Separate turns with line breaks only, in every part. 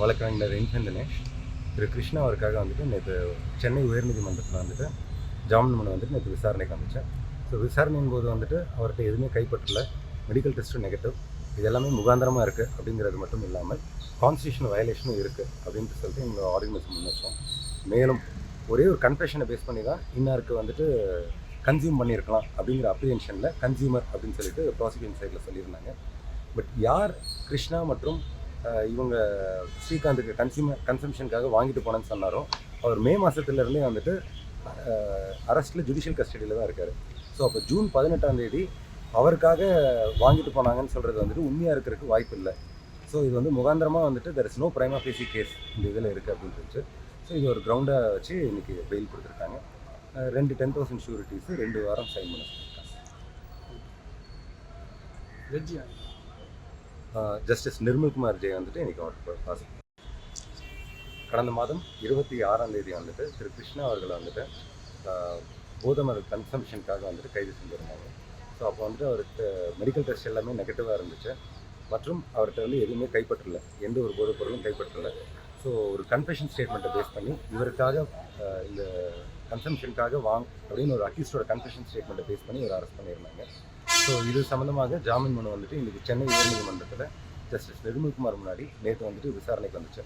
வழக்கறிஞர் இன்ஃபன் தினேஷ். திரு கிருஷ்ணா அவருக்காக வந்துட்டு நேற்று சென்னை உயர்நீதிமன்றத்தில் வந்துட்டு ஜாமீன் மனு வந்துட்டு நேற்று விசாரணைக்கு வந்துச்சேன். ஸோ விசாரணையின் போது வந்துட்டு அவர்கிட்ட எதுவுமே கைப்பற்றல. மெடிக்கல் டெஸ்ட்டும் நெகட்டிவ் இதெல்லாமே முகாந்திரமாக இருக்குது அப்படிங்கிறது மட்டும் இல்லாமல் கான்ஸ்டியூஷன் வயலேஷனும் இருக்குது அப்படின்ட்டு சொல்லிட்டு எங்கள் ஆர்குமெண்ட்ஸ் முன் மேலும் ஒரே ஒரு கன்ஃபெஷனை பேஸ் பண்ணி தான் இன்னாருக்கு வந்துட்டு கன்சியூம் பண்ணியிருக்கலாம் அப்படிங்கிற அப்ரிஹென்ஷனில் கன்சியூமர் அப்படின்னு சொல்லிட்டு ப்ராசிக்யூஷன் சைடில் சொல்லியிருந்தாங்க. பட் யார் கிருஷ்ணா மற்றும் இவங்க ஸ்ரீகாந்துக்கு கன்சியூமர் கன்சம்ஷனுக்காக வாங்கிட்டு போனேன்னு சொன்னாரோ அவர் மே மாதத்துலேருந்தே வந்துட்டு அரெஸ்ட்டில் ஜுடிஷியல் கஸ்டடியில் தான் இருக்கார். ஸோ அப்போ ஜூன் பதினெட்டாம் தேதி அவருக்காக வாங்கிட்டு போனாங்கன்னு சொல்கிறது வந்துட்டு உண்மையாக இருக்கிறதுக்கு வாய்ப்பு இல்லை. ஸோ இது வந்து முகாந்திரமாக வந்துட்டு தெர் இஸ் நோ பிரைமா பேசி கேஸ் இந்த இதில் இருக்குது அப்படின்னு இருந்துச்சு ஸோ இது ஒரு கிரவுண்டாக வச்சு இன்றைக்கி பெயில் கொடுத்துருக்காங்க. ரெண்டு டென் தௌசண்ட் ஷூரிட்டிஸு ரெண்டு வாரம் சைன் பண்ண சொல்லியிருக்காங்க. ஜஸ்டிஸ் நிர்மல்குமார் ஜெய் வந்துட்டு இன்னைக்கு ஆர்டர் பாஸ் கடந்த மாதம் இருபத்தி ஆறாம் தேதி வந்துட்டு திரு கிருஷ்ணா அவர்களை வந்துட்டு போதமர கன்சம்ஷனுக்காக வந்துட்டு கைது செஞ்சுருந்தாங்க. ஸோ அப்போ வந்துட்டு அவருக்கு மெடிக்கல் டெஸ்ட் எல்லாமே நெகட்டிவாக இருந்துச்சு. மற்றும் அவர்கிட்ட வந்து எதுவுமே கைப்பற்றல. எந்த ஒரு போதைப் பொருளும் கைப்பற்றல. ஸோ ஒரு கன்ஃபெஷன் ஸ்டேட்மெண்ட்டை பேஸ் பண்ணி இவருக்காக இந்த கன்சம்ஷனுக்காக வாங் அப்படின்னு ஒரு அக்யூஸ்டோட கன்ஃபெஷன் ஸ்டேட்மெண்ட்டை பேஸ் பண்ணி இவர் அரெஸ்ட் பண்ணியிருந்தாங்க. ஸோ இது சம்மந்தமாக ஜாமீன் மனு வந்துட்டு இன்றைக்கி சென்னை உயர்நீதிமன்றத்தில் ஜஸ்டிஸ் நிர்மல்குமார் முன்னாடி நேற்று வந்துட்டு விசாரணைக்கு வந்துச்சு.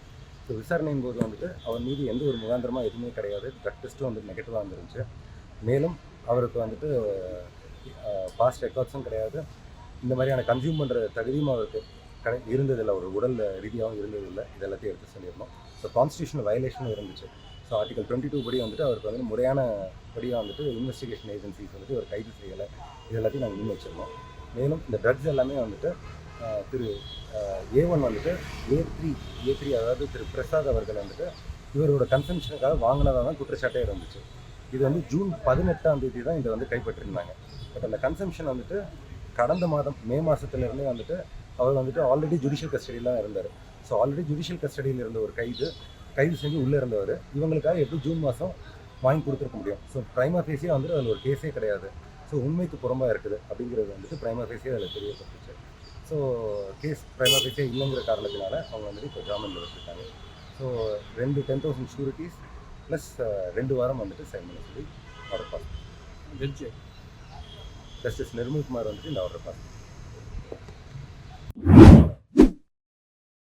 ஸோ விசாரணையின் போது வந்துட்டு அவர் மீது எந்த ஒரு முகாந்திரமாக எதுவுமே கிடையாது. ட்ரக் டெஸ்ட்டும் வந்துட்டு நெகட்டிவாக வந்துருந்துச்சு மேலும் அவருக்கு வந்துட்டு பாஸ்ட் ரெக்கார்ட்ஸும் கிடையாது. இந்த மாதிரியான கன்சியூம் பண்ணுற தகுதியும் அவருக்கு கடை இருந்ததில்லை. ஒரு உடல் ரீதியாகவும் இருந்ததில்லை. இதெல்லாத்தையும் எடுத்து சொல்லியிருந்தோம். ஸோ கான்ஸ்டியூஷன் வயலேஷனும் இருந்துச்சு. ஸோ ஆர்டிகல் டுவெண்ட்டி டூ படி வந்துட்டு அவருக்கு வந்து முறையான படியாக வந்துட்டு இன்வெஸ்டிகேஷன் ஏஜென்சிஸ் வந்துட்டு ஒரு கைது செய்யலை. இது எல்லாத்தையும் நாங்கள் முன் வச்சிருந்தோம். மேலும் இந்த ட்ரக்ஸ் எல்லாமே வந்துட்டு திரு ஏ ஒன் வந்துட்டு ஏ த்ரீ ஏ த்ரீ அதாவது திரு பிரசாத் அவர்கள் வந்துட்டு இவரோட கன்சம்ஷனுக்காக வாங்கினதாக தான் குற்றச்சாட்டே இருந்துச்சு. இது வந்து ஜூன் பதினெட்டாம் தேதி தான் இதை வந்து கைப்பற்றிருந்தாங்க. பட் அந்த கன்சம்ஷன் வந்துட்டு கடந்த மாதம் மே மாதத்துலேருந்தே வந்துட்டு அவர் வந்துட்டு ஆல்ரெடி ஜுடிஷியல் கஸ்டடியில் தான் இருந்தார். ஸோ ஆல்ரெடி ஜுடிஷியல் கஸ்டடியில் இருந்த ஒரு கைது கைது செஞ்சு உள்ளே இருந்தவர். இவங்களுக்காக எப்படி ஜூன் மாதம் வாங்கி கொடுத்துருக்க முடியும். ஸோ ப்ரைமா ஃபேஸியாக வந்துட்டு அதில் ஒரு கேஸே கிடையாது. ஸோ உண்மைக்கு புறம்பாக இருக்குது அப்படிங்கிறது வந்துட்டு ப்ரைமா ஃபேஸியாக அதில் தெரியப்பட்டுச்சு. ஸோ கேஸ் ப்ரைமா ஃபேஸியாக இல்லைங்கிற காரணத்தினால அவங்க வந்துட்டு இப்போ ஜாமீனில் வச்சுருக்காங்க. ஸோ ரெண்டு டென் தௌசண்ட் ஷூரிட்டிஸ் ப்ளஸ் ரெண்டு வாரம் வந்துட்டு சைன் பண்ண சொல்லி ஆர்டர் பாஸ்
ஜட்ஜி
ஜஸ்டிஸ் நிர்மல்குமார் வந்துட்டு இந்த ஆர்டர் பாஸ்